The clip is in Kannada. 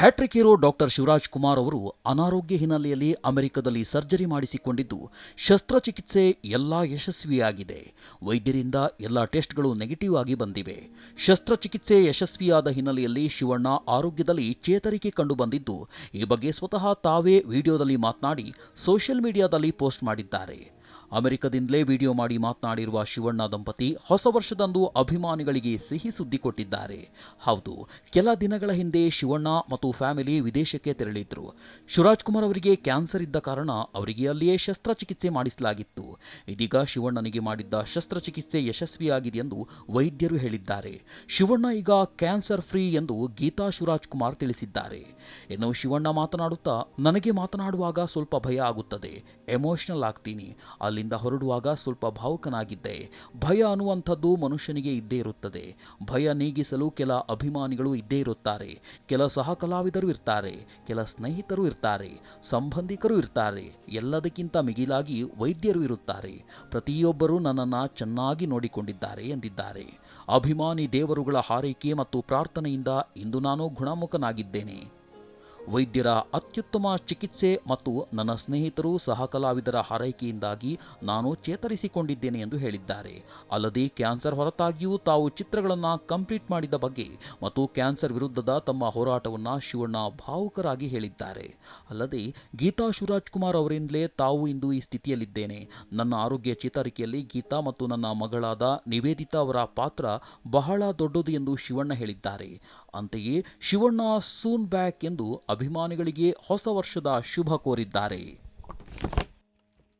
Hattrick hero doctor Shivaraj Kumar ಅವರು ಅನಾರೋಗ್ಯ ಹಿನ್ನೆಲೆಯಲ್ಲಿ ಅಮೆರಿಕದಲ್ಲಿ ಸರ್ಜರಿ ಮಾಡಿಸಿಕೊಂಡಿದ್ದು, ಶಸ್ತ್ರಚಿಕಿತ್ಸೆ ಎಲ್ಲ ಯಶಸ್ವಿಯಾಗಿದೆ. ವೈದ್ಯರಿಂದ ಎಲ್ಲ ಟೆಸ್ಟ್ಗಳು ನೆಗೆಟಿವ್ ಆಗಿ ಬಂದಿವೆ. ಶಸ್ತ್ರಚಿಕಿತ್ಸೆ ಯಶಸ್ವಿಯಾದ ಹಿನ್ನೆಲೆಯಲ್ಲಿ ಶಿವಣ್ಣ ಆರೋಗ್ಯದಲ್ಲಿ ಚೇತರಿಕೆ ಕಂಡುಬಂದಿದ್ದು ಈ ಬಗ್ಗೆ ಸ್ವತಃ ತಾವೇ ವಿಡಿಯೋದಲ್ಲಿ ಮಾತನಾಡಿ ಸೋಷಿಯಲ್ ಮೀಡಿಯಾದಲ್ಲಿ ಪೋಸ್ಟ್ ಮಾಡಿದ್ದಾರೆ. ಅಮೆರಿಕದಿಂದಲೇ ವಿಡಿಯೋ ಮಾಡಿ ಮಾತನಾಡಿರುವ ಶಿವಣ್ಣ ದಂಪತಿ ಹೊಸ ವರ್ಷದಂದು ಅಭಿಮಾನಿಗಳಿಗೆ ಸಿಹಿ ಸುದ್ದಿ ಕೊಟ್ಟಿದ್ದಾರೆ. ಹೌದು, ಕೆಲ ದಿನಗಳ ಹಿಂದೆ ಶಿವಣ್ಣ ಮತ್ತು ಫ್ಯಾಮಿಲಿ ವಿದೇಶಕ್ಕೆ ತೆರಳಿದ್ರು. ಶಿವರಾಜ್ ಕುಮಾರ್ ಅವರಿಗೆ ಕ್ಯಾನ್ಸರ್ ಇದ್ದ ಕಾರಣ ಅವರಿಗೆ ಅಲ್ಲಿಯೇ ಶಸ್ತ್ರಚಿಕಿತ್ಸೆ ಮಾಡಿಸಲಾಗಿತ್ತು. ಇದೀಗ ಶಿವಣ್ಣನಿಗೆ ಮಾಡಿದ್ದ ಶಸ್ತ್ರಚಿಕಿತ್ಸೆ ಯಶಸ್ವಿಯಾಗಿದೆ ಎಂದು ವೈದ್ಯರು ಹೇಳಿದ್ದಾರೆ. ಶಿವಣ್ಣ ಈಗ ಕ್ಯಾನ್ಸರ್ ಫ್ರೀ ಎಂದು ಗೀತಾ ಶಿವರಾಜ್ ಕುಮಾರ್ ತಿಳಿಸಿದ್ದಾರೆ. ಇನ್ನು ಶಿವಣ್ಣ ಮಾತನಾಡುತ್ತಾ, ನನಗೆ ಮಾತನಾಡುವಾಗ ಸ್ವಲ್ಪ ಭಯ ಆಗುತ್ತದೆ. ಎಮೋಷನಲ್ ಆಗ್ತೀನಿ. ಅಲ್ಲಿಂದ ಹೊರಡುವಾಗ ಸ್ವಲ್ಪ ಭಾವುಕನಾಗಿದ್ದೆ. ಭಯ ಅನ್ನುವಂಥದ್ದು ಮನುಷ್ಯನಿಗೆ ಇದ್ದೇ ಇರುತ್ತದೆ. ಭಯ ನೀಗಿಸಲು ಕೆಲ ಅಭಿಮಾನಿಗಳು ಇದ್ದೇ ಇರುತ್ತಾರೆ. ಕೆಲ ಸಹ ಕಲಾವಿದರು ಇರ್ತಾರೆ. ಕೆಲ ಸ್ನೇಹಿತರು ಇರ್ತಾರೆ. ಸಂಬಂಧಿಕರು ಇರ್ತಾರೆ. ಎಲ್ಲದಕ್ಕಿಂತ ಮಿಗಿಲಾಗಿ ವೈದ್ಯರು ಇರುತ್ತಾರೆ. ಪ್ರತಿಯೊಬ್ಬರೂ ನನ್ನನ್ನು ಚೆನ್ನಾಗಿ ನೋಡಿಕೊಂಡಿದ್ದಾರೆ ಎಂದಿದ್ದಾರೆ. ಅಭಿಮಾನಿ ದೇವರುಗಳ ಹಾರೈಕೆ ಮತ್ತು ಪ್ರಾರ್ಥನೆಯಿಂದ ಇಂದು ನಾನು ಗುಣಮುಖನಾಗಿದ್ದೇನೆ. ವೈದ್ಯರ ಅತ್ಯುತ್ತಮ ಚಿಕಿತ್ಸೆ ಮತ್ತು ನನ್ನ ಸ್ನೇಹಿತರು ಸಹ ಕಲಾವಿದರ ಹಾರೈಕೆಯಿಂದಾಗಿ ನಾನು ಚೇತರಿಸಿಕೊಂಡಿದ್ದೇನೆ ಎಂದು ಹೇಳಿದ್ದಾರೆ. ಅಲ್ಲದೆ ಕ್ಯಾನ್ಸರ್ ಹೊರತಾಗಿಯೂ ತಾವು ಚಿತ್ರಗಳನ್ನು ಕಂಪ್ಲೀಟ್ ಮಾಡಿದ ಬಗ್ಗೆ ಮತ್ತು ಕ್ಯಾನ್ಸರ್ ವಿರುದ್ಧದ ತಮ್ಮ ಹೋರಾಟವನ್ನು ಶಿವಣ್ಣ ಭಾವುಕರಾಗಿ ಹೇಳಿದ್ದಾರೆ. ಅಲ್ಲದೆ ಗೀತಾ ಶಿವರಾಜ್ ಕುಮಾರ್ ಅವರಿಂದಲೇ ತಾವು ಇಂದು ಈ ಸ್ಥಿತಿಯಲ್ಲಿದ್ದೇನೆ. ನನ್ನ ಆರೋಗ್ಯ ಚೇತರಿಕೆಯಲ್ಲಿ ಗೀತಾ ಮತ್ತು ನನ್ನ ಮಗಳಾದ ನಿವೇದಿತಾ ಅವರ ಪಾತ್ರ ಬಹಳ ದೊಡ್ಡದು ಎಂದು ಶಿವಣ್ಣ ಹೇಳಿದ್ದಾರೆ. ಅಂತೆಯೇ ಶಿವಣ್ಣ ಸೂನ್ ಬ್ಯಾಕ್ ಎಂದು ಅಭಿಮಾನಿಗಳಿಗೆ ಹೊಸ ವರ್ಷದ ಶುಭ ಕೋರಿದ್ದಾರೆ.